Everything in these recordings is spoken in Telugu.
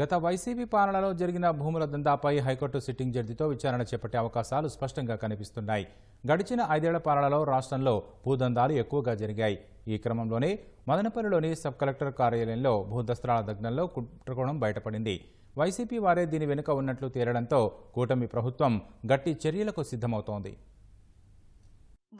గత వైసీపీ పాలనలో జరిగిన భూముల దందాపై హైకోర్టు సిట్టింగ్ జడ్జితో విచారణ చేపట్టే అవకాశాలు స్పష్టంగా కనిపిస్తున్నాయి. గడిచిన ఐదేళ్ళ పాలనలో రాష్ట్రంలో భూదందాలు ఎక్కువగా జరిగాయి. ఈ క్రమంలోనే మదనపల్లిలోని సబ్ కలెక్టర్ కార్యాలయంలో భూదస్త్రాల దగ్నంలో కుట్రకోణం బయటపడింది. వైసీపీ వారే దీని వెనుక ఉన్నట్లు తేలడంతో కూటమి ప్రభుత్వం గట్టి చర్యలకు సిద్ధమవుతోంది.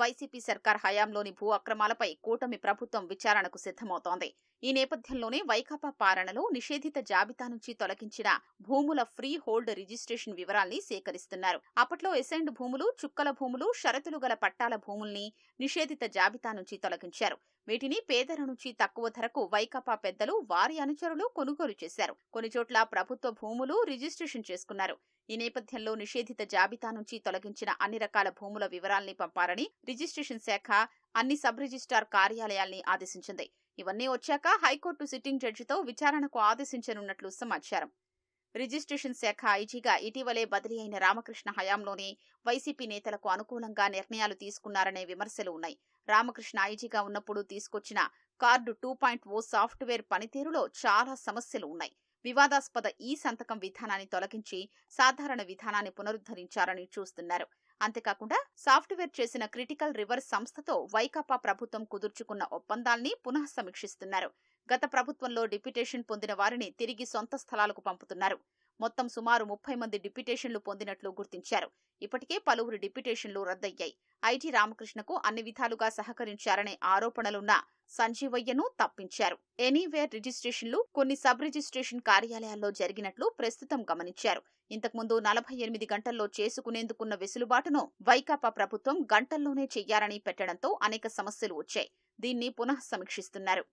వైసీపీ సర్కార్ హయాంలోని భూ అక్రమాలపై కూటమి ప్రభుత్వం విచారణకు సిద్ధమవుతోంది. ఈ నేపథ్యంలోనే వైకాపా పాలనలో నిషేధిత జాబితా నుంచి తొలగించిన భూముల ఫ్రీ హోల్డ్ రిజిస్ట్రేషన్ వివరాల్ని సేకరిస్తున్నారు. అప్పట్లో ఎసైన్డ్ భూములు చుక్కల భూములు షరతులు గల పట్టాల భూముల్ని నిషేధిత జాబితా నుంచి తొలగించారు. వీటిని పేదల నుంచి తక్కువ ధరకు వైకాపా పెద్దలు వారి అనుచరులు కొనుగోలు చేశారు. కొన్ని చోట్ల ప్రభుత్వ భూములు రిజిస్ట్రేషన్ చేసుకున్నారు. ఈ నేపథ్యంలో నిషేధిత జాబితా నుంచి తొలగించిన అన్ని రకాల భూముల వివరాల్ని పంపాలని రిజిస్ట్రేషన్ శాఖ అన్ని సబ్ రిజిస్ట్రార్ కార్యాలయాల్ని ఆదేశించింది. ఇవన్నీ వచ్చాక హైకోర్టు సిట్టింగ్ జడ్జితో విచారణకు ఆదేశించనున్నట్లు సమాచారం. రిజిస్ట్రేషన్ శాఖ ఐజీగా ఇటీవలే బదిలీ అయిన రామకృష్ణ హయాంలోనే వైసీపీ నేతలకు అనుకూలంగా నిర్ణయాలు తీసుకున్నారనే విమర్శలు ఉన్నాయి. రామకృష్ణ ఐజీగా ఉన్నప్పుడు తీసుకొచ్చిన card two point o software పనితీరులో చాలా సమస్యలు ఉన్నాయి. వివాదాస్పద ఈ సంతకం విధానాన్ని తొలగించి సాధారణ విధానాన్ని పునరుద్ధరించారని చూస్తున్నారు. అంతేకాకుండా సాఫ్ట్వేర్ చేసిన క్రిటికల్ రివర్స్ సంస్థతో వైకాపా ప్రభుత్వం కుదుర్చుకున్న ఒప్పందాల్ని పునః సమీక్షిస్తున్నారు. గత ప్రభుత్వంలో డిప్యుటేషన్ పొందిన వారిని తిరిగి సొంత స్థలాలకు పంపుతున్నారు. మొత్తం సుమారు ముప్పై మంది డిప్యుటేషన్లు పొందినట్లు గుర్తించారు. ఇప్పటికే పలువురు డిప్యుటేషన్లు రద్దయ్యాయి. ఐటీ రామకృష్ణకు అన్ని విధాలుగా సహకరించారనే ఆరోపణలున్న సంజీవయ్యను తప్పించారు. ఎనీవేర్ రిజిస్ట్రేషన్లు కొన్ని సబ్ రిజిస్ట్రేషన్ కార్యాలయాల్లో జరిగినట్లు ప్రస్తుతం గమనించారు. ఇంతకుముందు నలభై ఎనిమిది గంటల్లో చేసుకునేందుకున్న వెసులుబాటును వైకాపా ప్రభుత్వం గంటల్లోనే చెయ్యాలని పెట్టడంతో అనేక సమస్యలు వచ్చాయి. దీన్ని పునః సమీక్షిస్తున్నారు.